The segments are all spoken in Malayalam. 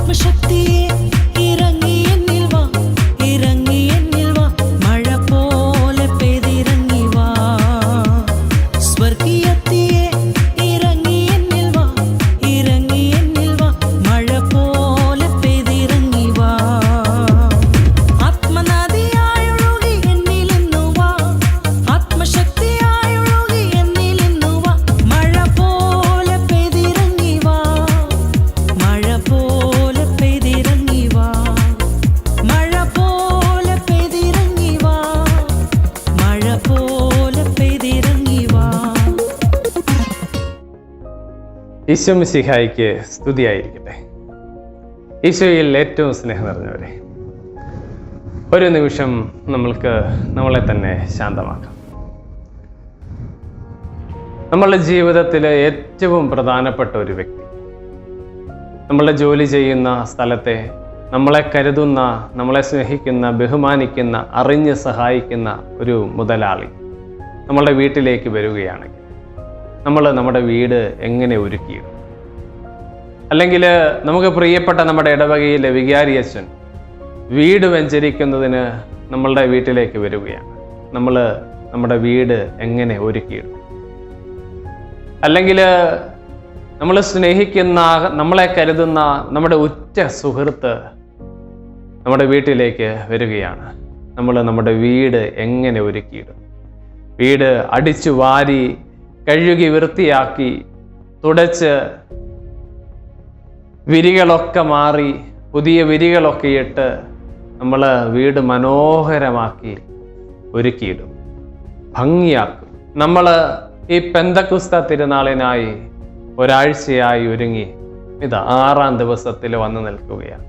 आत्मशक्ति ഈശോ മിസിഹായിക്ക് സ്തുതിയായിരിക്കട്ടെ. ഈശോയിൽ ഏറ്റവും സ്നേഹം നിറഞ്ഞവരെ ഒരു നിമിഷം നമ്മൾക്ക് നമ്മളെ തന്നെ ശാന്തമാക്കാം. നമ്മളുടെ ജീവിതത്തിലെ ഏറ്റവും പ്രധാനപ്പെട്ട ഒരു വ്യക്തി നമ്മളുടെ ജോലി ചെയ്യുന്ന സ്ഥലത്തെ നമ്മളെ കരുതുന്ന നമ്മളെ സ്നേഹിക്കുന്ന ബഹുമാനിക്കുന്ന അറിഞ്ഞ് സഹായിക്കുന്ന ഒരു മുതലാളി നമ്മളുടെ വീട്ടിലേക്ക് വരികയാണെങ്കിൽ നമ്മൾ നമ്മുടെ വീട് എങ്ങനെ ഒരുക്കിയിടും അല്ലെങ്കിൽ നമുക്ക് പ്രിയപ്പെട്ട നമ്മുടെ ഇടവകയിലെ വികാരിയച്ഛൻ വീട് വെഞ്ചരിക്കുന്നതിന് നമ്മളുടെ വീട്ടിലേക്ക് വരികയാണ്. നമ്മൾ നമ്മുടെ വീട് എങ്ങനെ ഒരുക്കിയിടും അല്ലെങ്കിൽ നമ്മൾ സ്നേഹിക്കുന്ന നമ്മളെ കരുതുന്ന നമ്മുടെ ഉറ്റ സുഹൃത്ത് നമ്മുടെ വീട്ടിലേക്ക് വരികയാണ്. നമ്മൾ നമ്മുടെ വീട് എങ്ങനെ ഒരുക്കിയിടും വീട് അടിച്ചു വാരി കഴുകി വൃത്തിയാക്കി തുടച്ച് വിരികളൊക്കെ മാറി പുതിയ വിരികളൊക്കെ ഇട്ട് നമ്മൾ വീട് മനോഹരമാക്കി ഒരുക്കിയിടും. ഭംഗിയാക്കും. നമ്മൾ ഈ പെന്തക്കുസ്ത തിരുനാളിനായി ഒരാഴ്ചയായി ഒരുങ്ങി. ഇത് ആറാം ദിവസത്തിൽ വന്നു നിൽക്കുകയാണ്.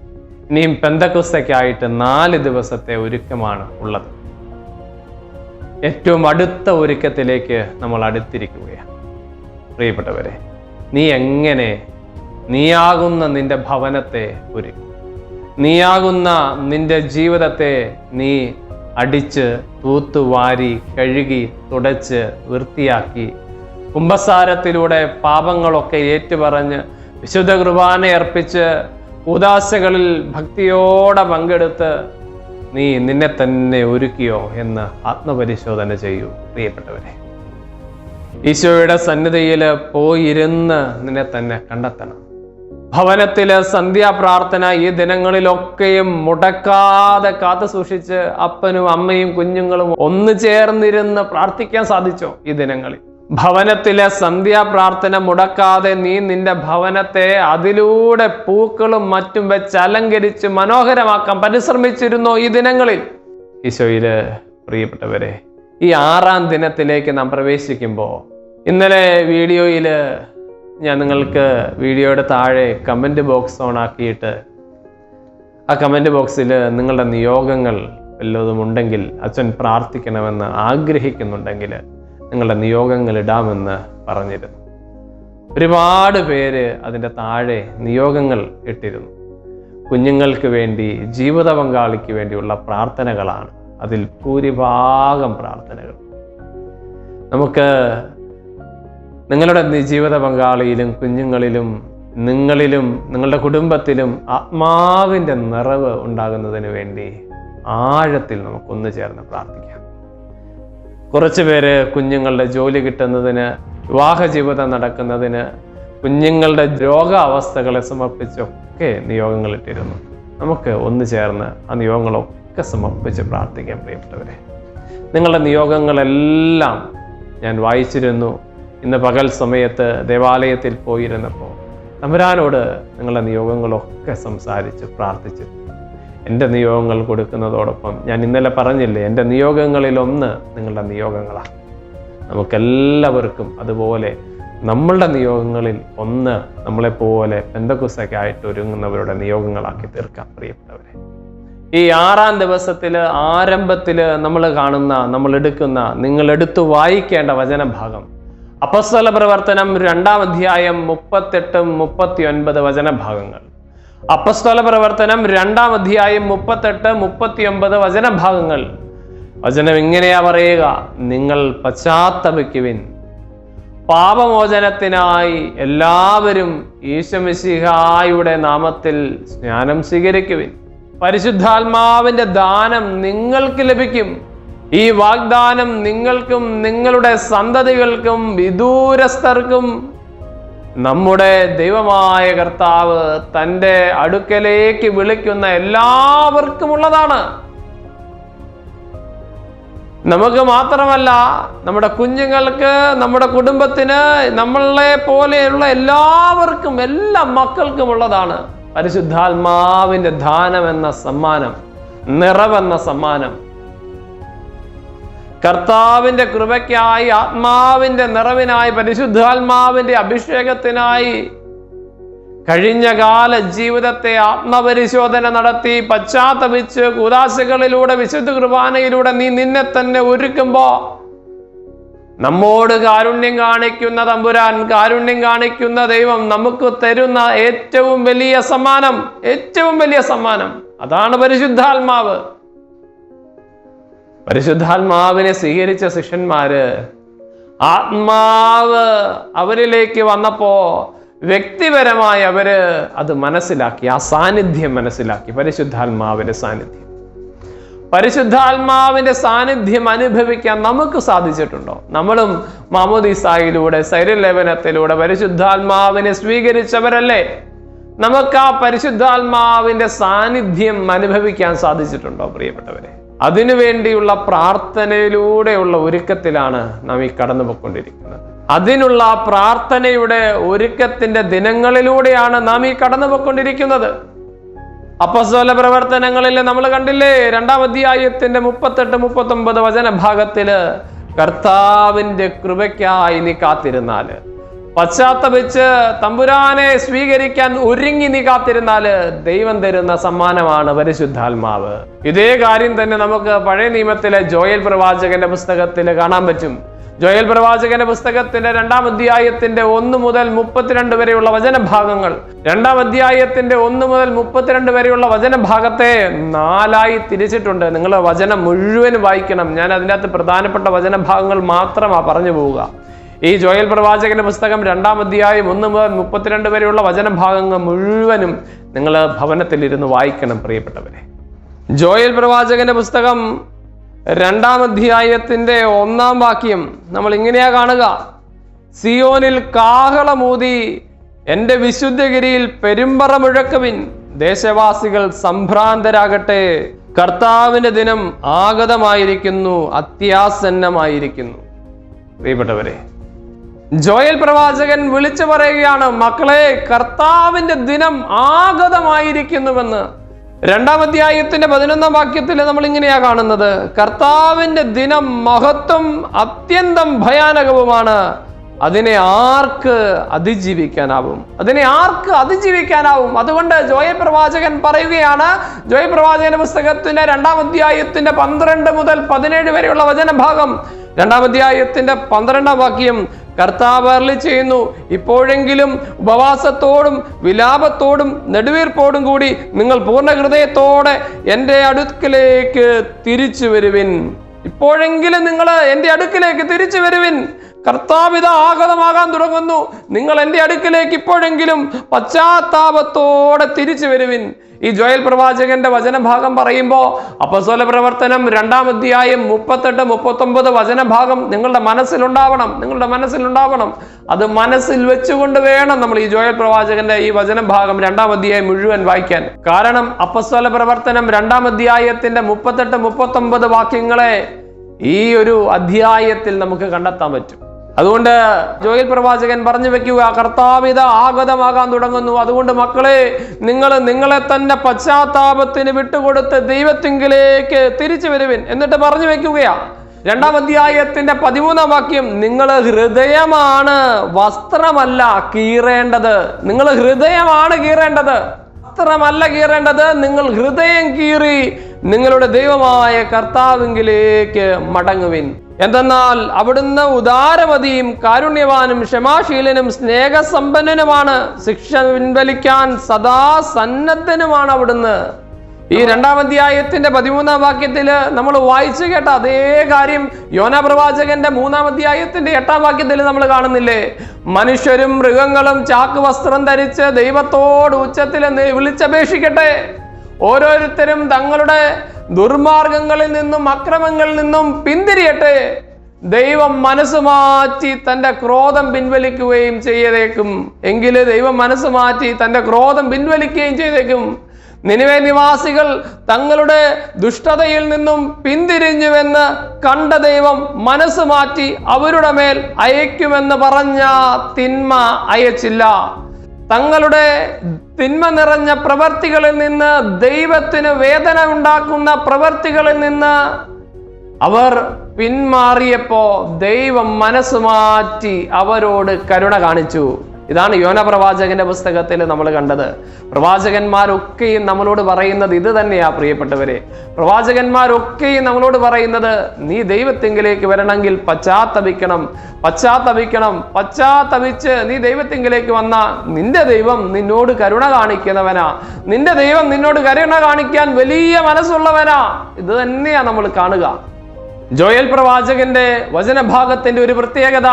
ഇനിയും പെന്തക്കുസ്തയ്ക്കായിട്ട് നാല് ദിവസത്തെ ഒരുക്കമാണ് ഉള്ളത്. ഏറ്റവും അടുത്ത ഒരുക്കത്തിലേക്ക് നമ്മൾ അടുത്തിരിക്കുകയാണ്. പ്രിയപ്പെട്ടവരെ നീ എങ്ങനെ നീയാകുന്ന നിന്റെ ഭവനത്തെ ഒരുക്കും? നീയാകുന്ന നിന്റെ ജീവിതത്തെ നീ അടിച്ച് തൂത്തുവാരി കഴുകി തുടച്ച് വൃത്തിയാക്കി കുംഭസാരത്തിലൂടെ പാപങ്ങളൊക്കെ ഏറ്റുപറഞ്ഞ് വിശുദ്ധ കുർബാന അർപ്പിച്ച് ഉദാസകളിൽ ഭക്തിയോടെ പങ്കെടുത്ത് നീ നിന്നെ തന്നെ ഒരുക്കിയോ എന്ന് ആത്മപരിശോധന ചെയ്യൂ പ്രിയപ്പെട്ടവരെ. ഈശോയുടെ സന്നിധിയിൽ പോയിരുന്ന് നിന്നെ തന്നെ കണ്ടെത്തണം. ഭവനത്തിലെ സന്ധ്യാപ്രാർത്ഥന ഈ ദിനങ്ങളിലൊക്കെയും മുടക്കാതെ കാത്തു സൂക്ഷിച്ച് അപ്പനും അമ്മയും കുഞ്ഞുങ്ങളും ഒന്നു ചേർന്നിരുന്ന് പ്രാർത്ഥിക്കാൻ സാധിച്ചോ ഈ ദിനങ്ങളിൽ? ഭവനത്തിലെ സന്ധ്യാപ്രാർത്ഥന മുടക്കാതെ നീ നിന്റെ ഭവനത്തെ അതിലൂടെ പൂക്കളും മറ്റും വെച്ച് അലങ്കരിച്ച് മനോഹരമാക്കാൻ പരിശ്രമിച്ചിരുന്നു ഈ ദിനങ്ങളിൽ? ഈശോയിൽ പ്രിയപ്പെട്ടവരെ ഈ ആറാം ദിനത്തിലേക്ക് നാം പ്രവേശിക്കുമ്പോൾ ഇന്നലെ വീഡിയോയിൽ ഞാൻ നിങ്ങൾക്ക് വീഡിയോയുടെ താഴെ കമന്റ് ബോക്സ് ഓൺ ആക്കിയിട്ട് ആ കമന്റ് ബോക്സിൽ നിങ്ങളുടെ നിയോഗങ്ങൾ വല്ലതും ഉണ്ടെങ്കിൽ അച്ഛൻ പ്രാർത്ഥിക്കണമെന്ന് ആഗ്രഹിക്കുന്നുണ്ടെങ്കിൽ നിങ്ങളുടെ നിയോഗങ്ങൾ ഇടാമെന്ന് പറഞ്ഞിരുന്നു. ഒരുപാട് പേര് അതിന്റെ താഴെ നിയോഗങ്ങൾ ഇട്ടിരുന്നു. കുഞ്ഞുങ്ങൾക്ക് വേണ്ടി ജീവിത പങ്കാളിക്ക് വേണ്ടിയുള്ള പ്രാർത്ഥനകളാണ്. അതിൽ ഭൂരിഭാഗം പ്രാർത്ഥനകൾ. നമുക്ക് നിങ്ങളുടെ ജീവിത പങ്കാളിയിലും കുഞ്ഞുങ്ങളിലും നിങ്ങളിലും നിങ്ങളുടെ കുടുംബത്തിലും ആത്മാവിന്റെ നിറവ് ഉണ്ടാകുന്നതിന് വേണ്ടി ആഴത്തിൽ നമുക്കൊന്നു ചേർന്ന് പ്രാർത്ഥിക്കാം. കുറച്ച് പേര് കുഞ്ഞുങ്ങളുടെ ജോലി കിട്ടുന്നതിന് വിവാഹ ജീവിതം നടക്കുന്നതിന് കുഞ്ഞുങ്ങളുടെ രോഗാവസ്ഥകളെ സമർപ്പിച്ചൊക്കെ നിയോഗങ്ങൾ ഇട്ടിരുന്നു. നമുക്ക് ഒന്ന് ചേർന്ന് ആ നിയോഗങ്ങളൊക്കെ സമർപ്പിച്ച് പ്രാർത്ഥിക്കാൻ പ്രിയപ്പെട്ടവരെ. നിങ്ങളുടെ നിയോഗങ്ങളെല്ലാം ഞാൻ വായിച്ചിരുന്നു. ഇന്ന് പകൽ സമയത്ത് ദേവാലയത്തിൽ പോയിരുന്നപ്പോൾ തമ്പുരാനോട് നിങ്ങളുടെ നിയോഗങ്ങളൊക്കെ സംസാരിച്ച് പ്രാർത്ഥിച്ചു എന്റെ നിയോഗങ്ങൾ കൊടുക്കുന്നതോടൊപ്പം ഞാൻ ഇന്നലെ പറഞ്ഞില്ലേ എന്റെ നിയോഗങ്ങളിലൊന്ന് നിങ്ങളുടെ നിയോഗങ്ങളാണ് നമുക്കെല്ലാവർക്കും അതുപോലെ നമ്മളുടെ നിയോഗങ്ങളിൽ ഒന്ന് നമ്മളെപ്പോലെ പെന്തക്കുസയ്ക്കായിട്ട് ഒരുങ്ങുന്നവരുടെ നിയോഗങ്ങളാക്കി തീർക്കാം പ്രിയപ്പെട്ടവരെ. ഈ ആറാം ദിവസത്തിൽ ആരംഭത്തിൽ നമ്മൾ കാണുന്ന നമ്മൾ എടുക്കുന്ന നിങ്ങൾ എടുത്തു വായിക്കേണ്ട വചനഭാഗം. അപസ്വല പ്രവർത്തനം രണ്ടാം അധ്യായം മുപ്പത്തെട്ടും മുപ്പത്തി ഒൻപത് വചനഭാഗങ്ങൾ. അപ്പസ്തല പ്രവർത്തനം രണ്ടാം അധ്യായം മുപ്പത്തെട്ട് മുപ്പത്തി ഒമ്പത് വചനഭാഗങ്ങൾ. വചനം ഇങ്ങനെയാ പറയുക നിങ്ങൾ പശ്ചാത്തപിക്കുവിൻ. പാപമോചനത്തിനായി എല്ലാവരും ഈശമിശിഹായുടെ നാമത്തിൽ സ്നാനം സ്വീകരിക്കുവിൻ. പരിശുദ്ധാത്മാവിന്റെ ദാനം നിങ്ങൾക്ക് ലഭിക്കും. ഈ വാഗ്ദാനം നിങ്ങൾക്കും നിങ്ങളുടെ സന്തതികൾക്കും വിദൂരസ്ഥർക്കും നമ്മുടെ ദൈവമായ കർത്താവ് തന്റെ അടുക്കലേക്ക് വിളിക്കുന്ന എല്ലാവർക്കും ഉള്ളതാണ് നമുക്ക് മാത്രമല്ല നമ്മുടെ കുഞ്ഞുങ്ങൾക്ക് നമ്മുടെ കുടുംബത്തിന് നമ്മളെ പോലെയുള്ള എല്ലാവർക്കും എല്ലാ മക്കൾക്കും ഉള്ളതാണ് പരിശുദ്ധാത്മാവിന്റെ ദാനം എന്ന സമ്മാനം നിറവെന്ന സമ്മാനം. കർത്താവിന്റെ കൃപയ്ക്കായി ആത്മാവിന്റെ നിറവിനായി പരിശുദ്ധാത്മാവിന്റെ അഭിഷേകത്തിനായി കഴിഞ്ഞ കാല ജീവിതത്തെ ആത്മപരിശോധന നടത്തി പശ്ചാത്തപിച്ച് കൂതാശകളിലൂടെ വിശുദ്ധ കുർബാനയിലൂടെ നീ നിന്നെ തന്നെ ഒരുക്കുമ്പോൾ നമ്മോട് കാരുണ്യം കാണിക്കുന്ന തമ്പുരാൻ കാരുണ്യം കാണിക്കുന്ന ദൈവം നമുക്ക് തരുന്ന ഏറ്റവും വലിയ സമ്മാനം ഏറ്റവും വലിയ സമ്മാനം. അതാണ് പരിശുദ്ധാത്മാവ്. പരിശുദ്ധാത്മാവിനെ സ്വീകരിച്ച ശിഷ്യന്മാര് ആത്മാവ് അവരിലേക്ക് വന്നപ്പോ വ്യക്തിപരമായി അവർ അത് മനസ്സിലാക്കി ആ സാന്നിധ്യം മനസ്സിലാക്കി പരിശുദ്ധാത്മാവിന്റെ സാന്നിധ്യം. പരിശുദ്ധാത്മാവിന്റെ സാന്നിധ്യം അനുഭവിക്കാൻ നമുക്ക് സാധിച്ചിട്ടുണ്ടോ? നമ്മളും മാമോദീസായിലൂടെ സൈരലേപനത്തിലൂടെ പരിശുദ്ധാത്മാവിനെ സ്വീകരിച്ചവരല്ലേ? നമുക്ക് ആ പരിശുദ്ധാത്മാവിന്റെ സാന്നിധ്യം അനുഭവിക്കാൻ സാധിച്ചിട്ടുണ്ടോ പ്രിയപ്പെട്ടവരെ? അതിനുവേണ്ടിയുള്ള പ്രാർത്ഥനയിലൂടെയുള്ള ഒരുക്കത്തിലാണ് നാം ഈ കടന്നു പോയിക്കൊണ്ടിരിക്കുന്നത് അതിനുള്ള പ്രാർത്ഥനയുടെ ഒരുക്കത്തിന്റെ ദിനങ്ങളിലൂടെയാണ് നാം ഈ കടന്നു പോയിക്കൊണ്ടിരിക്കുന്നത് അപ്പസ്വല പ്രവർത്തനങ്ങളിൽ നമ്മൾ കണ്ടില്ലേ രണ്ടാം അധ്യായത്തിന്റെ മുപ്പത്തെട്ട് മുപ്പത്തൊമ്പത് വചനഭാഗത്തിൽ കർത്താവിന്റെ കൃപയ്ക്കായി നീ കാത്തിരുന്നാൽ പശ്ചാത്തപിച്ച് തമ്പുരാനെ സ്വീകരിക്കാൻ ഒരുങ്ങി നീ കാത്തിരുന്നാൽ ദൈവം തരുന്ന സമ്മാനമാണ് പരിശുദ്ധാത്മാവ്. ഇതേ കാര്യം തന്നെ നമുക്ക് പഴയ നിയമത്തിലെ ജോയൽ പ്രവാചകന്റെ പുസ്തകത്തിൽ കാണാൻ പറ്റും. ജോയൽ പ്രവാചകന്റെ പുസ്തകത്തിന്റെ രണ്ടാം അധ്യായത്തിന്റെ ഒന്ന് മുതൽ മുപ്പത്തിരണ്ട് വരെയുള്ള വചനഭാഗങ്ങൾ. രണ്ടാം അധ്യായത്തിന്റെ ഒന്ന് മുതൽ മുപ്പത്തിരണ്ട് വരെയുള്ള വചനഭാഗത്തെ നാലായി തിരിച്ചിട്ടുണ്ട്. നിങ്ങൾ വചനം മുഴുവൻ വായിക്കണം. ഞാൻ അതിനകത്ത് പ്രധാനപ്പെട്ട വചനഭാഗങ്ങൾ മാത്രമാണ് പറഞ്ഞു പോവുക. ഈ ജോയൽ പ്രവാചകന്റെ പുസ്തകം രണ്ടാം അധ്യായം ഒന്ന് മുതൽ മുപ്പത്തിരണ്ട് വരെയുള്ള വചനഭാഗങ്ങൾ മുഴുവനും നിങ്ങൾ ഭവനത്തിൽ ഇരുന്ന് വായിക്കണം പ്രിയപ്പെട്ടവരെ. ജോയൽ പ്രവാചകന്റെ പുസ്തകം രണ്ടാം അധ്യായത്തിന്റെ ഒന്നാം വാക്യം നമ്മൾ ഇങ്ങനെയാ കാണുക. സിയോനിൽ കാഹളമൂതി എന്റെ വിശുദ്ധഗിരിയിൽ പെരുമ്പറ മുഴക്കവിൻ ദേശവാസികൾ സംഭ്രാന്തരാകട്ടെ. കർത്താവിന്റെ ദിനം ആഗതമായിരിക്കുന്നു അത്യാസന്നമായിരിക്കുന്നു. പ്രിയപ്പെട്ടവരെ ജോയൽ പ്രവാചകൻ വിളിച്ചു പറയുകയാണ് മക്കളെ കർത്താവിന്റെ ദിനം ആഗതമായിരിക്കുന്നുവെന്ന്. രണ്ടാം അധ്യായത്തിന്റെ പതിനൊന്നാം വാക്യത്തിൽ നമ്മൾ ഇങ്ങനെയാ കാണുന്നത് കർത്താവിന്റെ ദിനം മഹത്വം അത്യന്തം ഭയാനകവുമാണ്. അതിനെ ആർക്ക് അതിജീവിക്കാനാവും? അതിനെ ആർക്ക് അതിജീവിക്കാനാവും? അതുകൊണ്ട് ജോയ പ്രവാചകൻ പറയുകയാണ് ജോയ പ്രവാചകന്റെ പുസ്തകത്തിന്റെ രണ്ടാം അധ്യായത്തിന്റെ പന്ത്രണ്ട് മുതൽ പതിനേഴ് വരെയുള്ള വചനഭാഗം. രണ്ടാം അധ്യായത്തിന്റെ പന്ത്രണ്ടാം വാക്യം കർത്താവ് അരുളി ചെയ്യുന്നു. ഇപ്പോഴെങ്കിലും ഉപവാസത്തോടും വിലാപത്തോടും നെടുവീർപ്പോടും കൂടി നിങ്ങൾ പൂർണ ഹൃദയത്തോടെ എന്റെ അടുക്കിലേക്ക് തിരിച്ചു വരുവിൻ. ഇപ്പോഴെങ്കിലും നിങ്ങൾ എന്റെ അടുക്കിലേക്ക് തിരിച്ചു വരുവിൻ. കർത്താവിത ആഗതമാകാൻ തുടങ്ങുന്നു. നിങ്ങൾ എന്റെ അടുക്കിലേക്ക് ഇപ്പോഴെങ്കിലും പശ്ചാത്താപത്തോടെ തിരിച്ചു വരുവിൻ. ഈ ജോയൽ പ്രവാചകന്റെ വചനഭാഗം പറയുമ്പോൾ അപ്പസ്വല പ്രവർത്തനം രണ്ടാം അധ്യായം മുപ്പത്തെട്ട് മുപ്പത്തൊമ്പത് വചനഭാഗം നിങ്ങളുടെ മനസ്സിലുണ്ടാവണം നിങ്ങളുടെ മനസ്സിലുണ്ടാവണം. അത് മനസ്സിൽ വെച്ചുകൊണ്ട് വേണം നമ്മൾ ഈ ജോയൽ പ്രവാചകന്റെ ഈ വചനഭാഗം രണ്ടാം അധ്യായം മുഴുവൻ വായിക്കാൻ. കാരണം അപ്പസ്വല പ്രവർത്തനം രണ്ടാം അധ്യായത്തിന്റെ മുപ്പത്തെട്ട് മുപ്പത്തൊമ്പത് വാക്യങ്ങളെ ഈ ഒരു അധ്യായത്തിൽ നമുക്ക് കണ്ടെത്താൻ പറ്റും. അതുകൊണ്ട് ജോയൽ പ്രവാചകൻ പറഞ്ഞു വെക്കുക കർത്താവിത ആഗതമാകാൻ തുടങ്ങുന്നു. അതുകൊണ്ട് മക്കളെ നിങ്ങൾ നിങ്ങളെ തന്നെ പശ്ചാത്താപത്തിന് വിട്ടുകൊടുത്ത് ദൈവത്തിങ്കിലേക്ക് തിരിച്ചു വരുവിൻ. എന്നിട്ട് പറഞ്ഞു വെക്കുകയാ. രണ്ടാം അധ്യായത്തിന്റെ പതിമൂന്നാം വാക്യം നിങ്ങൾ ഹൃദയമാണ് വസ്ത്രമല്ല കീറേണ്ടത്. നിങ്ങൾ ഹൃദയമാണ് കീറേണ്ടത്. വസ്ത്രമല്ല കീറേണ്ടത്. നിങ്ങൾ ഹൃദയം കീറി നിങ്ങളുടെ ദൈവമായ കർത്താവിങ്കിലേക്ക് മടങ്ങുവിൻ. എന്തെന്നാൽ അവിടുന്ന് ഉദാരമതിയും കാരുണ്യവാനും ക്ഷമാശീലനും സ്നേഹസമ്പന്നനുമാണ്. ശിക്ഷ പിൻവലിക്കാൻ സദാ സന്നദ്ധനുമാണ് അവിടുന്ന്. ഈ രണ്ടാം അധ്യായത്തിന്റെ പതിമൂന്നാം വാക്യത്തിൽ നമ്മൾ വായിച്ചു കേട്ട അതേ കാര്യം യോന പ്രവാചകന്റെ മൂന്നാം അധ്യായത്തിന്റെ എട്ടാം വാക്യത്തിൽ നമ്മൾ കാണുന്നില്ലേ? മനുഷ്യരും മൃഗങ്ങളും ചാക്ക് വസ്ത്രം ധരിച്ച് ദൈവത്തോട് ഉച്ചത്തിൽ വിളിച്ചപേക്ഷിക്കട്ടെ. ഓരോരുത്തരും തങ്ങളുടെ ദുർമാർഗങ്ങളിൽ നിന്നും അക്രമങ്ങളിൽ നിന്നും പിന്തിരിയട്ടെ. ദൈവം മനസ്സ് മാറ്റി തന്റെ ക്രോധം പിൻവലിക്കുകയും ചെയ്തേക്കും. എങ്കിൽ ദൈവം മനസ്സ് മാറ്റി തന്റെ ക്രോധം പിൻവലിക്കുകയും ചെയ്തേക്കും. നിനവേ നിവാസികൾ തങ്ങളുടെ ദുഷ്ടതയിൽ നിന്നും പിന്തിരിഞ്ഞുവെന്ന് കണ്ട ദൈവം മനസ്സ് മാറ്റി അവരുടെ മേൽ അയക്കുമെന്ന് പറഞ്ഞ തിന്മ അയച്ചില്ല. തങ്ങളുടെ തിന്മ നിറഞ്ഞ പ്രവർത്തികളിൽ നിന്ന് ദൈവത്തിന് വേദന ഉണ്ടാക്കുന്ന പ്രവർത്തികളിൽ നിന്ന് അവർ പിന്മാറിയപ്പോ ദൈവം മനസ്സ് മാറ്റി അവരോട് കരുണ കാണിച്ചു. ഇതാണ് യോന പ്രവാചകന്റെ പുസ്തകത്തിൽ നമ്മൾ കണ്ടത്. പ്രവാചകന്മാരൊക്കെയും നമ്മളോട് പറയുന്നത് ഇത് തന്നെയാ പ്രിയപ്പെട്ടവരെ. പ്രവാചകന്മാരൊക്കെയും നമ്മളോട് പറയുന്നത് നീ ദൈവത്തിങ്കിലേക്ക് വരണമെങ്കിൽ പശ്ചാത്തപിക്കണം പശ്ചാത്തപിക്കണം പശ്ചാത്തപിച്ച് നീ ദൈവത്തിങ്കിലേക്ക് വന്ന നിന്റെ ദൈവം നിന്നോട് കരുണ കാണിക്കുന്നവനാ. നിന്റെ ദൈവം നിന്നോട് കരുണ കാണിക്കാൻ വലിയ മനസ്സുള്ളവനാ. ഇത് തന്നെയാ നമ്മൾ കാണുക. ജോയൽ പ്രവാചകന്റെ വചനഭാഗത്തിന്റെ ഒരു പ്രത്യേകത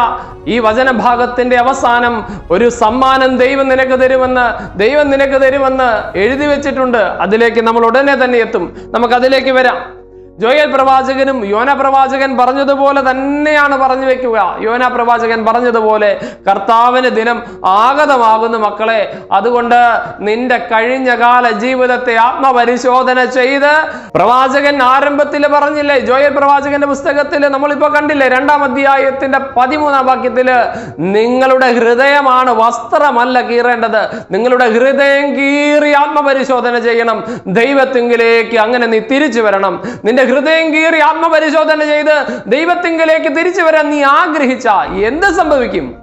ഈ വചനഭാഗത്തിന്റെ അവസാനം ഒരു സമ്മാനം ദൈവം നിനക്ക് തരുമെന്ന് ദൈവം നിനക്ക് തരുമെന്ന് എഴുതി വെച്ചിട്ടുണ്ട്. അതിലേക്ക് നമ്മൾ ഉടനെ തന്നെ എത്തും. നമുക്ക് അതിലേക്ക് വരാം. ജോയൽ പ്രവാചകനും യോന പ്രവാചകൻ പറഞ്ഞതുപോലെ തന്നെയാണ് പറഞ്ഞു വെക്കുക. യോന പ്രവാചകൻ പറഞ്ഞതുപോലെ കർത്താവിന് ദിനം ആഗതമാകുന്നു മക്കളെ. അതുകൊണ്ട് നിന്റെ കഴിഞ്ഞ കാല ജീവിതത്തെ ആത്മപരിശോധന ചെയ്ത് പ്രവാചകൻ ആരംഭത്തിൽ പറഞ്ഞില്ലേ ജോയൽ പ്രവാചകന്റെ പുസ്തകത്തിൽ നമ്മളിപ്പോ കണ്ടില്ലേ രണ്ടാം അധ്യായത്തിന്റെ പതിമൂന്നാം വാക്യത്തിൽ നിങ്ങളുടെ ഹൃദയമാണ് വസ്ത്രമല്ല കീറേണ്ടത്. നിങ്ങളുടെ ഹൃദയം കീറി ആത്മപരിശോധന ചെയ്യണം. ദൈവത്തിങ്കിലേക്ക് അങ്ങനെ നീ തിരിച്ചു വരണം. നിന്റെ ഹൃദയം കീറി ആത്മപരിശോധന ചെയ്ത് ദൈവത്തിങ്കിലേക്ക് തിരിച്ചു വരാൻ നീ ആഗ്രഹിച്ച എന്ത് സംഭവിക്കും?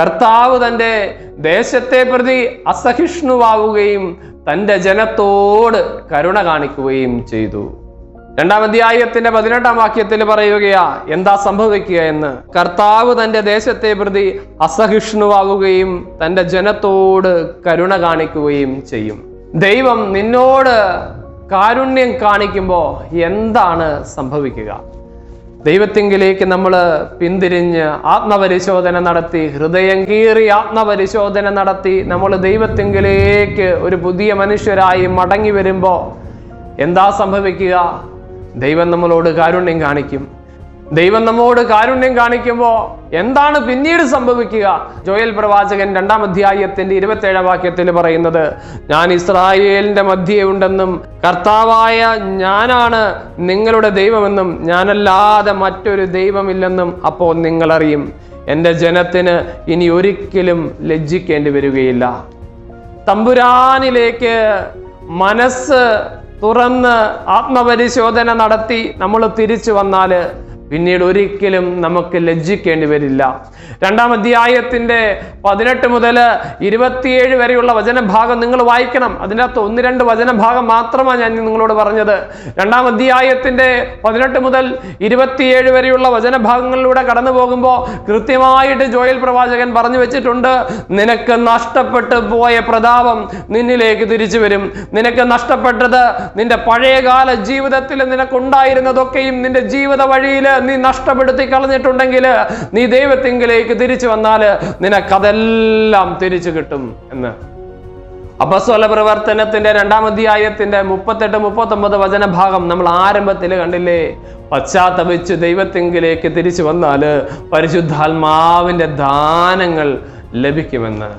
കർത്താവ് തന്റെ ദേശത്തെ പ്രതി അസഹിഷ്ണുവാവുകയും തന്റെ ജനത്തോട് കരുണ കാണിക്കുകയും ചെയ്തു. രണ്ടാം അധ്യായത്തിന്റെ പതിനെട്ടാം വാക്യത്തിൽ പറയുകയാ എന്താ സംഭവിക്കുക എന്ന്? കർത്താവ് തന്റെ ദേശത്തെ പ്രതി അസഹിഷ്ണുവാവുകയും തന്റെ ജനത്തോട് കരുണ കാണിക്കുകയും ചെയ്യും. ദൈവം നിന്നോട് കാരുണ്യം കാണിക്കുമ്പോൾ എന്താണ് സംഭവിക്കുക? ദൈവത്തിങ്കിലേക്ക് നമ്മൾ പിന്തിരിഞ്ഞ് ആത്മപരിശോധന നടത്തി ഹൃദയം കീറി ആത്മപരിശോധന നടത്തി നമ്മൾ ദൈവത്തിങ്കിലേക്ക് ഒരു പുതിയ മനുഷ്യരായി മടങ്ങി വരുമ്പോൾ എന്താ സംഭവിക്കുക? ദൈവം നമ്മളോട് കാരുണ്യം കാണിക്കും. ദൈവം നമ്മോട് കാരുണ്യം കാണിക്കുമ്പോൾ എന്താണ് പിന്നീട് സംഭവിക്കുക? ജോയൽ പ്രവാചകൻ രണ്ടാം അധ്യായത്തിന്റെ ഇരുപത്തേഴാം വാക്യത്തിൽ പറയുന്നത് ഞാൻ ഇസ്രായേലിന്റെ മധ്യേ ഉണ്ടെന്നും കർത്താവായ ഞാനാണ് നിങ്ങളുടെ ദൈവമെന്നും ഞാനല്ലാതെ മറ്റൊരു ദൈവമില്ലെന്നും അപ്പോൾ നിങ്ങളറിയും. എന്റെ ജനത്തിന് ഇനി ഒരിക്കലും ലജ്ജിക്കേണ്ടി വരികയില്ല. തമ്പുരാനിലേക്ക് മനസ്സ് തുറന്ന് ആത്മപരിശോധന നടത്തി നമ്മൾ തിരിച്ചു വന്നാൽ പിന്നീട് ഒരിക്കലും നമുക്ക് ലജ്ജിക്കേണ്ടി വരില്ല. രണ്ടാം അധ്യായത്തിന്റെ പതിനെട്ട് മുതൽ ഇരുപത്തിയേഴ് വരെയുള്ള വചനഭാഗം നിങ്ങൾ വായിക്കണം. അതിനകത്ത് ഒന്ന് രണ്ട് വചനഭാഗം മാത്രമാണ് ഞാൻ നിങ്ങളോട് പറഞ്ഞത്. രണ്ടാം അധ്യായത്തിന്റെ പതിനെട്ട് മുതൽ ഇരുപത്തിയേഴ് വരെയുള്ള വചനഭാഗങ്ങളിലൂടെ കടന്നു പോകുമ്പോൾ കൃത്യമായിട്ട് ജോയൽ പ്രവാചകൻ പറഞ്ഞു വെച്ചിട്ടുണ്ട് നിനക്ക് നഷ്ടപ്പെട്ടു പോയ പ്രതാപം നിന്നിലേക്ക് തിരിച്ചു വരും. നിനക്ക് നഷ്ടപ്പെട്ടത് നിന്റെ പഴയകാല ജീവിതത്തിൽ നിനക്കുണ്ടായിരുന്നതൊക്കെയും നിന്റെ ജീവിത വഴിയിൽ നീ നഷ്ടപ്പെടുത്തി കളഞ്ഞിട്ടുണ്ടെങ്കിൽ നീ ദൈവത്തിങ്കിലേക്ക് തിരിച്ചു വന്നാൽ നിനക്കതെല്ലാം തിരിച്ചു കിട്ടും എന്ന്. അപസ്വല പ്രവർത്തനത്തിന്റെ രണ്ടാം അധ്യായത്തിന്റെ മുപ്പത്തെട്ട് മുപ്പത്തൊമ്പത് വചനഭാഗം നമ്മൾ ആരംഭത്തിൽ കണ്ടില്ലേ? പശ്ചാത്തപിച്ച് ദൈവത്തിങ്കിലേക്ക് തിരിച്ചു വന്നാൽ പരിശുദ്ധാത്മാവിന്റെ ദാനങ്ങൾ ലഭിക്കുമെന്ന്.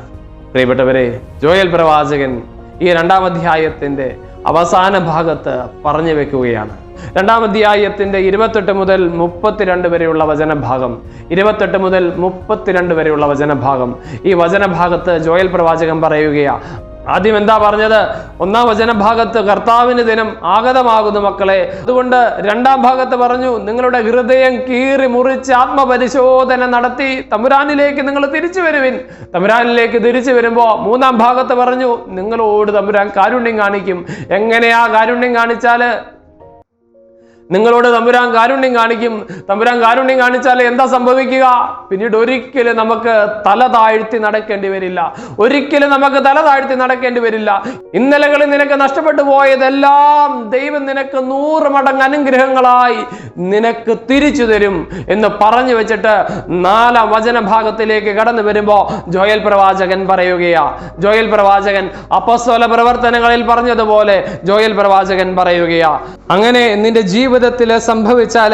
പ്രിയപ്പെട്ടവരെ ജോയൽ പ്രവാചകൻ ഈ രണ്ടാം അധ്യായത്തിന്റെ അവസാന ഭാഗത്ത് പറഞ്ഞു വെക്കുകയാണ്. രണ്ടാം അധ്യായത്തിന്റെ ഇരുപത്തെട്ട് മുതൽ മുപ്പത്തിരണ്ട് വരെയുള്ള വചനഭാഗം. ഇരുപത്തെട്ട് മുതൽ മുപ്പത്തിരണ്ട് വരെയുള്ള വചനഭാഗം. ഈ വചനഭാഗത്ത് ജോയൽ പ്രവാചകൻ പറയുകയാ ആദ്യം എന്താ പറഞ്ഞത്? ഒന്നാം വചനഭാഗത്ത് കർത്താവിന് ദിനം ആഗതമാകുന്നു മക്കളെ. അതുകൊണ്ട് രണ്ടാം ഭാഗത്ത് പറഞ്ഞു നിങ്ങളുടെ ഹൃദയം കീറി മുറിച്ച് ആത്മപരിശോധന നടത്തി തമ്പുരാനിലേക്ക് നിങ്ങൾ തിരിച്ചു വരുവിൻ. തമ്പുരാനിലേക്ക് തിരിച്ചു വരുമ്പോൾ മൂന്നാം ഭാഗത്ത് പറഞ്ഞു നിങ്ങളോട് തമ്പുരാൻ കാരുണ്യം കാണിക്കും. എങ്ങനെയാ കാരുണ്യം കാണിച്ചാൽ? നിങ്ങളോട് തമ്പുരാൻ കാരുണ്യം കാണിക്കും. തമ്പുരാൻ കാരുണ്യം കാണിച്ചാൽ എന്താ സംഭവിക്കുക? പിന്നീട് ഒരിക്കലും നമുക്ക് തല താഴ്ത്തി നടക്കേണ്ടി വരില്ല. ഒരിക്കലും നമുക്ക് തല താഴ്ത്തി നടക്കേണ്ടി വരില്ല. ഇന്നലകളിൽ നിനക്ക് നഷ്ടപ്പെട്ടു പോയതെല്ലാം ദൈവം നിനക്ക് നൂറ് മടങ്ങ് അനുഗ്രഹങ്ങളായി നിനക്ക് തിരിച്ചു തരും എന്ന് പറഞ്ഞു വെച്ചിട്ട് നാലാം വചനഭാഗത്തിലേക്ക് കടന്നു വരുമ്പോ ജോയൽ പ്രവാചകൻ പറയുകയാ. ജോയൽ പ്രവാചകൻ അപ്പസ്വല പ്രവർത്തനങ്ങളിൽ പറഞ്ഞതുപോലെ ജോയൽ പ്രവാചകൻ പറയുകയാ. അങ്ങനെ നിന്റെ ജീവിതത്തിൽ സംഭവിച്ചാൽ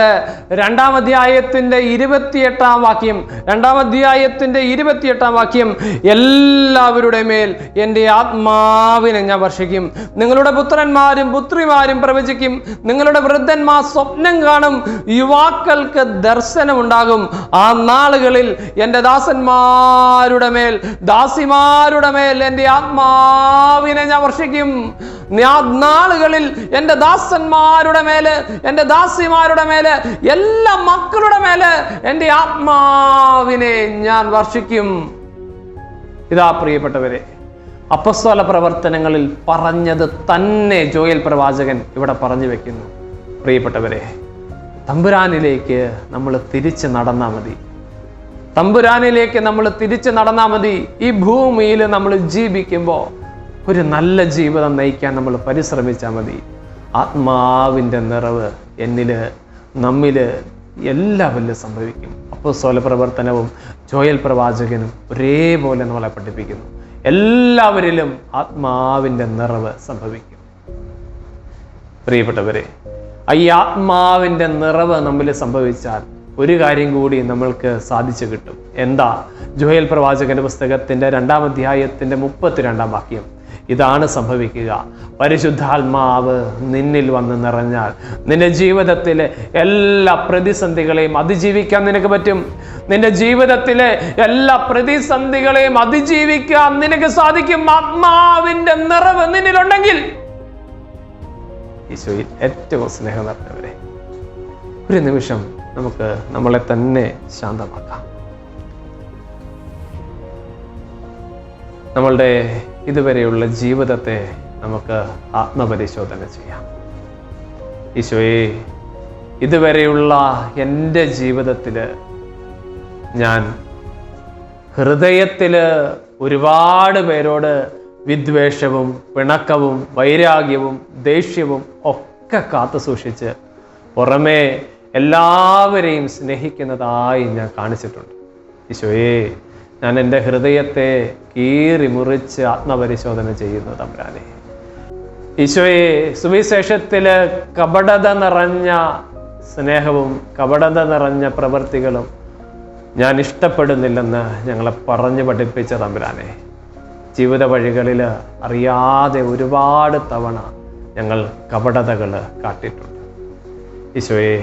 രണ്ടാം അധ്യായത്തിന്റെ ഇരുപത്തിയെട്ടാം വാക്യം രണ്ടാം അധ്യായത്തിന്റെ ഇരുപത്തിയെട്ടാം വാക്യം എല്ലാവരുടെ മേൽ എന്റെ ആത്മാവിനെ ഞാൻ വർഷിക്കും. നിങ്ങളുടെ പുത്രന്മാരും പുത്രിമാരും പ്രവചിക്കും. നിങ്ങളുടെ വൃദ്ധന്മാർ സ്വപ്നം കാണും. യുവാക്കൾക്ക് ദർശനമുണ്ടാകും. ആ നാളുകളിൽ എന്റെ ദാസന്മാരുടെ മേൽ ദാസിമാരുടെ മേൽ എന്റെ ആത്മാവിനെ ഞാൻ വർഷിക്കും. നാളുകളിൽ എന്റെ ദാസന്മാരുടെ മേൽ എന്റെ ദാസിമാരുടെ മേൽ എല്ലാ മക്കളുടെ മേൽ എന്റെ ആത്മാവിനെ ഞാൻ വർഷിക്കും. ഇതാ പ്രിയപ്പെട്ടവരെ അപ്പസ്വല പ്രവർത്തനങ്ങളിൽ പറഞ്ഞത് തന്നെ ജോയൽ പ്രവാചകൻ ഇവിടെ പറഞ്ഞു വെക്കുന്നു. പ്രിയപ്പെട്ടവരെ തമ്പുരാനിലേക്ക് നമ്മൾ തിരിച്ച് നടന്നാൽ മതി. തമ്പുരാനിലേക്ക് നമ്മൾ തിരിച്ച് നടന്നാൽ മതി. ഈ ഭൂമിയിൽ നമ്മൾ ജീവിക്കുമ്പോൾ ഒരു നല്ല ജീവിതം നയിക്കാൻ നമ്മൾ പരിശ്രമിച്ചാൽ മതി. ആത്മാവിന്റെ നിറവ് എന്നിൽ നമ്മിൽ എല്ലാവരിലും സംഭവിക്കും. അപ്പോൾ പ്രവർത്തനവും ജോയൽ പ്രവാചകനും ഒരേപോലെ നമ്മളെ പഠിപ്പിക്കുന്നു. എല്ലാവരിലും ആത്മാവിന്റെ നിറവ് സംഭവിക്കും. പ്രിയപ്പെട്ടവരെ ഈ ആത്മാവിന്റെ നിറവ് നമ്മിൽ സംഭവിച്ചാൽ ഒരു കാര്യം കൂടി നമ്മൾക്ക് സാധിച്ചു കിട്ടും. എന്താ? ജോയൽ പ്രവാചകന്റെ പുസ്തകത്തിന്റെ രണ്ടാം അധ്യായത്തിന്റെ മുപ്പത്തിരണ്ടാം വാക്യം. ഇതാണ് സംഭവിക്കുക. പരിശുദ്ധാത്മാവ് നിന്നിൽ വന്ന് നിറഞ്ഞാൽ നിന്റെ ജീവിതത്തിലെ എല്ലാ പ്രതിസന്ധികളെയും അതിജീവിക്കാൻ നിനക്ക് പറ്റും. നിന്റെ ജീവിതത്തിലെ എല്ലാ പ്രതിസന്ധികളെയും അതിജീവിക്കാൻ നിനക്ക് സാധിക്കും. ആത്മാവിന്റെ നിറവ് നിന്നിലുണ്ടെങ്കിൽ. ഈശോയിൽ ഏറ്റവും സ്നേഹം നിറഞ്ഞവരെ ഒരു നിമിഷം നമുക്ക് നമ്മളെ തന്നെ ശാന്തമാക്കാം. നമ്മളുടെ ഇതുവരെയുള്ള ജീവിതത്തെ നമുക്ക് ആത്മപരിശോധന ചെയ്യാം. ഈശോയെ ഇതുവരെയുള്ള എന്റെ ജീവിതത്തിൽ ഞാൻ ഹൃദയത്തിൽ ഒരുപാട് പേരോട് വിദ്വേഷവും പിണക്കവും വൈരാഗ്യവും ദേഷ്യവും ഒക്കെ കാത്തു സൂക്ഷിച്ച് പുറമേ എല്ലാവരെയും സ്നേഹിക്കുന്നതായി ഞാൻ കാണിച്ചിട്ടുണ്ട്. ഈശോയെ ഞാൻ എന്റെ ഹൃദയത്തെ കീറി മുറിച്ച് ആത്മപരിശോധന ചെയ്യുന്നു തമ്പുരാനെ. ഈശോയെ സുവിശേഷത്തിൽ കപടത നിറഞ്ഞ സ്നേഹവും കപടത നിറഞ്ഞ പ്രവൃത്തികളും ഞാൻ ഇഷ്ടപ്പെടുന്നില്ലെന്ന് ഞങ്ങളെ പറഞ്ഞു പഠിപ്പിച്ച തമ്പുരാനെ. ജീവിത വഴികളിൽ അറിയാതെ ഒരുപാട് തവണ ഞങ്ങൾ കപടതകൾ കാട്ടിയിട്ടുണ്ട്. ഈശോയെ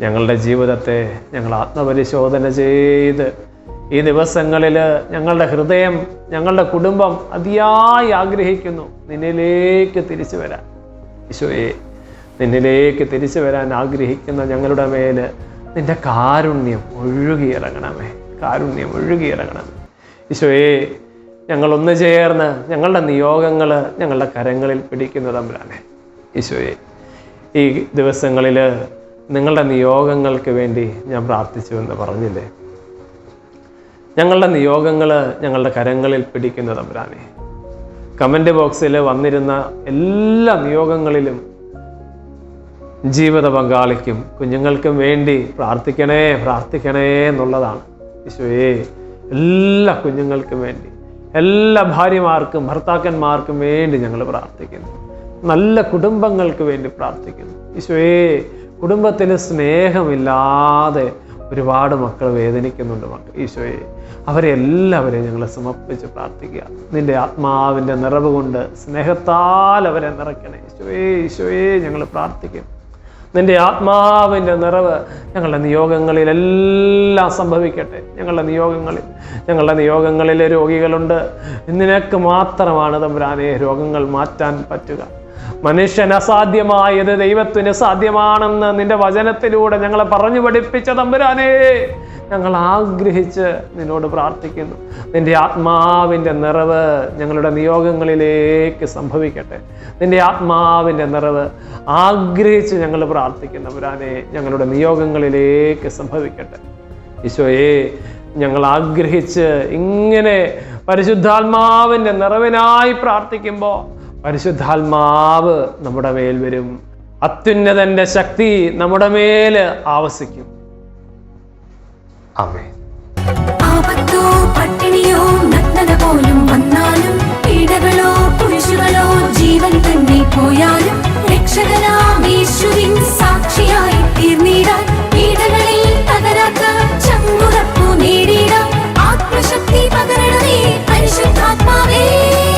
ഞങ്ങളുടെ ജീവിതത്തെ ഞങ്ങൾ ആത്മപരിശോധന ചെയ്ത് ഈ ദിവസങ്ങളിൽ ഞങ്ങളുടെ ഹൃദയം ഞങ്ങളുടെ കുടുംബം അതിയായി ആഗ്രഹിക്കുന്നു നിന്നിലേക്ക് തിരിച്ചു വരാൻ. ഈശോയെ നിന്നിലേക്ക് തിരിച്ചു വരാൻ ആഗ്രഹിക്കുന്ന ഞങ്ങളുടെ മേൽ നിന്റെ കാരുണ്യം ഒഴുകിയിറങ്ങണമേ കാരുണ്യം ഒഴുകിയിറങ്ങണമേ ഈശോയെ ഞങ്ങളൊന്ന് ചേർന്ന് ഞങ്ങളുടെ നിയോഗങ്ങൾ ഞങ്ങളുടെ കരങ്ങളിൽ പിടിക്കുന്ന തമ്പുരാനെ. ഈശോയെ ഈ ദിവസങ്ങളിൽ നിങ്ങളുടെ നിയോഗങ്ങൾക്ക് വേണ്ടി ഞാൻ പ്രാർത്ഥിച്ചു എന്ന് പറഞ്ഞില്ലേ? ഞങ്ങളുടെ നിയോഗങ്ങൾ ഞങ്ങളുടെ കരങ്ങളിൽ പിടിക്കുന്ന തമ്പുരാനെ കമന്റ് ബോക്സിൽ വന്നിരുന്ന എല്ലാ നിയോഗങ്ങളിലും ജീവിത പങ്കാളിക്കും കുഞ്ഞുങ്ങൾക്കും വേണ്ടി പ്രാർത്ഥിക്കണേ പ്രാർത്ഥിക്കണേ എന്നുള്ളതാണ്. ഈശോയെ എല്ലാ കുഞ്ഞുങ്ങൾക്കും വേണ്ടി എല്ലാ ഭാര്യമാർക്കും ഭർത്താക്കന്മാർക്കും വേണ്ടി ഞങ്ങൾ പ്രാർത്ഥിക്കുന്നു. നല്ല കുടുംബങ്ങൾക്ക് വേണ്ടി പ്രാർത്ഥിക്കുന്നു. ഈശോയെ കുടുംബത്തിന് സ്നേഹമില്ലാതെ ഒരുപാട് മക്കൾ വേദനിക്കുന്നുണ്ട് മക്കൾ ഈശോയെ അവരെല്ലാവരെയും ഞങ്ങൾ സമർപ്പിച്ച് പ്രാർത്ഥിക്കുക. നിന്റെ ആത്മാവിന്റെ നിറവ് കൊണ്ട് സ്നേഹത്താൽ അവരെ നിറയ്ക്കണേ. ഈശോയെ ഈശോയെ ഞങ്ങൾ പ്രാർത്ഥിക്കും. നിന്റെ ആത്മാവിന്റെ നിറവ് ഞങ്ങളുടെ നിയോഗങ്ങളിലെല്ലാം സംഭവിക്കട്ടെ. ഞങ്ങളുടെ നിയോഗങ്ങളിൽ ഞങ്ങളുടെ നിയോഗങ്ങളിലെ രോഗികളുണ്ട്. നിനക്ക് മാത്രമാണ് തമ്പുരാനെ രോഗങ്ങൾ മാറ്റാൻ പറ്റുക. മനുഷ്യൻ അസാധ്യമായത് ദൈവത്തിന് സാധ്യമാണെന്ന് നിന്റെ വചനത്തിലൂടെ ഞങ്ങളെ പറഞ്ഞു പഠിപ്പിച്ച തമ്പുരാനേ. ഞങ്ങൾ ആഗ്രഹിച്ച് നിന്നോട് പ്രാർത്ഥിക്കുന്നു. നിന്റെ ആത്മാവിന്റെ നിറവ് ഞങ്ങളുടെ നിയോഗങ്ങളിലേക്ക് സംഭവിക്കട്ടെ. നിന്റെ ആത്മാവിന്റെ നിറവ് ആഗ്രഹിച്ച് ഞങ്ങൾ പ്രാർത്ഥിക്കുന്ന പുരാനെ ഞങ്ങളുടെ നിയോഗങ്ങളിലേക്ക് സംഭവിക്കട്ടെ. ഈശോയെ ഞങ്ങൾ ആഗ്രഹിച്ച് ഇങ്ങനെ പരിശുദ്ധാത്മാവിന്റെ നിറവിനായി പ്രാർത്ഥിക്കുമ്പോൾ പരിശുദ്ധാത്മാവ് നമ്മുടെ മേൽ വരും. അത്യുന്നതന്റെ ശക്തി നമ്മുടെ മേൽ ആവസിക്കും. അമേ വന്നാലും ജീവൻ സാക്ഷിയായി ആത്മശക്തി പകരണമേ പരിശുദ്ധാത്മാവേ.